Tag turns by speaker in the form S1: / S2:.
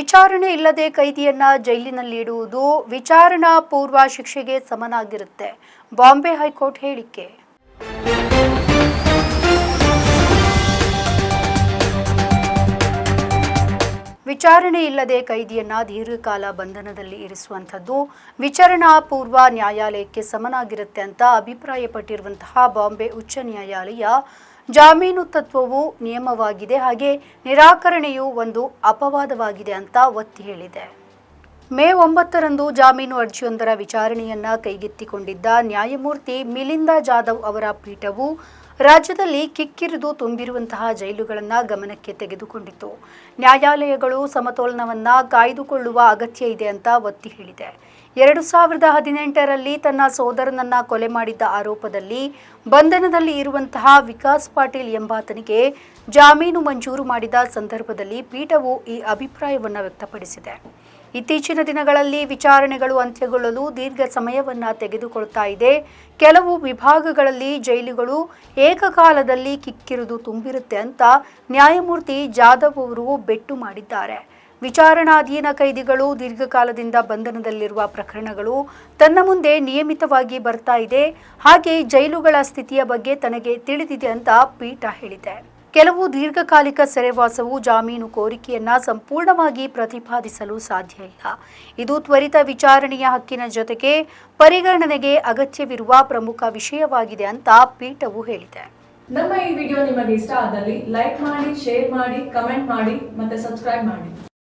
S1: ವಿಚಾರಣೆ ಇಲ್ಲದೆ ಕೈದಿಯನ್ನ ಜೈಲಿನಲ್ಲಿ ಇಡುವುದು ವಿಚಾರಣಾ ಪೂರ್ವ ಶಿಕ್ಷೆಗೆ ಸಮನಾಗಿರುತ್ತೆ. ಬಾಂಬೆ ಹೈಕೋರ್ಟ್ ಹೇಳಿಕೆ. ವಿಚಾರಣೆ ಇಲ್ಲದೆ ಕೈದಿಯನ್ನ ದೀರ್ಘಕಾಲ ಬಂಧನದಲ್ಲಿ ಇರಿಸುವಂಥದ್ದು ವಿಚಾರಣಾ ಪೂರ್ವ ನ್ಯಾಯಾಲಯಕ್ಕೆ ಸಮನಾಗಿರುತ್ತೆ ಅಂತ ಅಭಿಪ್ರಾಯಪಟ್ಟಿರುವಂತಹ ಬಾಂಬೆ ಉಚ್ಚ ನ್ಯಾಯಾಲಯ ಜಾಮೀನು ತತ್ವವು ನಿಯಮವಾಗಿದೆ ಹಾಗೆ ನಿರಾಕರಣೆಯು ಒಂದು ಅಪವಾದವಾಗಿದೆ ಅಂತ ಒತ್ತಿ ಹೇಳಿದೆ. ಮೇ ಒಂಬತ್ತರಂದು ಜಾಮೀನು ಅರ್ಜಿಯೊಂದರ ವಿಚಾರಣೆಯನ್ನ ಕೈಗೆತ್ತಿಕೊಂಡಿದ್ದ ನ್ಯಾಯಮೂರ್ತಿ ಮಿಲಿಂದ ಜಾಧವ್ ಅವರ ಪೀಠವು ರಾಜ್ಯದಲ್ಲಿ ಕಿಕ್ಕಿರಿದು ತುಂಬಿರುವಂತಹ ಜೈಲುಗಳನ್ನು ಗಮನಕ್ಕೆ ತೆಗೆದುಕೊಂಡಿತು ನ್ಯಾಯಾಲಯಗಳು ಸಮತೋಲನವನ್ನ ಕಾಯ್ದುಕೊಳ್ಳುವ ಅಗತ್ಯ ಇದೆ ಅಂತ ಒತ್ತಿ ಹೇಳಿದೆ. ಎರಡು ಸಾವಿರದ ಹದಿನೆಂಟರಲ್ಲಿ ತನ್ನ ಸೋದರನನ್ನ ಕೊಲೆ ಮಾಡಿದ್ದ ಆರೋಪದಲ್ಲಿ ಬಂಧನದಲ್ಲಿ ಇರುವಂತಹ ವಿಕಾಸ್ ಪಾಟೀಲ್ ಎಂಬಾತನಿಗೆ ಜಾಮೀನು ಮಂಜೂರು ಮಾಡಿದ ಸಂದರ್ಭದಲ್ಲಿ ಪೀಠವು ಈ ಅಭಿಪ್ರಾಯವನ್ನು ವ್ಯಕ್ತಪಡಿಸಿದೆ. ಇತ್ತೀಚಿನ ದಿನಗಳಲ್ಲಿ ವಿಚಾರಣೆಗಳು ಅಂತ್ಯಗೊಳ್ಳಲು ದೀರ್ಘ ಸಮಯವನ್ನ ತೆಗೆದುಕೊಳ್ತಾ ಇದೆ. ಕೆಲವು ವಿಭಾಗಗಳಲ್ಲಿ ಜೈಲುಗಳು ಏಕಕಾಲದಲ್ಲಿ ಕಿಕ್ಕಿರುದು ತುಂಬಿರುತ್ತೆ ಅಂತ ನ್ಯಾಯಮೂರ್ತಿ ಜಾಧವ್ ಅವರು ಬೆಟ್ಟು ಮಾಡಿದ್ದಾರೆ. ವಿಚಾರಣಾಧೀನ ಕೈದಿಗಳು ದೀರ್ಘಕಾಲದಿಂದ ಬಂಧನದಲ್ಲಿರುವ ಪ್ರಕರಣಗಳು ತನ್ನ ಮುಂದೆ ನಿಯಮಿತವಾಗಿ ಬರ್ತಾ ಇದೆ. ಹಾಗೆ ಜೈಲುಗಳ ಸ್ಥಿತಿಯ ಬಗ್ಗೆ ತನಗೆ ತಿಳಿದಿದೆ ಅಂತ ಪೀಠ ಹೇಳಿದೆ. ಕೆಲವು ದೀರ್ಘಕಾಲಿಕ ಸೆರೆವಾಸವು ಜಾಮೀನು ಕೋರಿಕೆಯನ್ನ ಸಂಪೂರ್ಣವಾಗಿ ಪ್ರತಿಪಾದಿಸಲು ಸಾಧ್ಯ ಇಲ್ಲ. ಇದು ತ್ವರಿತ ವಿಚಾರಣೆಯ ಹಕ್ಕಿನ ಜೊತೆಗೆ ಪರಿಗಣನೆಗೆ ಅಗತ್ಯವಿರುವ ಪ್ರಮುಖ ವಿಷಯವಾಗಿದೆ ಅಂತ ಪೀಠವು ಹೇಳಿದೆ.
S2: ನಮ್ಮ ಈ ವಿಡಿಯೋ ನಿಮಗೆ ಇಷ್ಟ ಆದಲ್ಲಿ ಲೈಕ್ ಮಾಡಿ, ಶೇರ್ ಮಾಡಿ, ಕಮೆಂಟ್ ಮಾಡಿ ಮತ್ತೆ ಸಬ್ಸ್ಕ್ರೈಬ್ ಮಾಡಿ.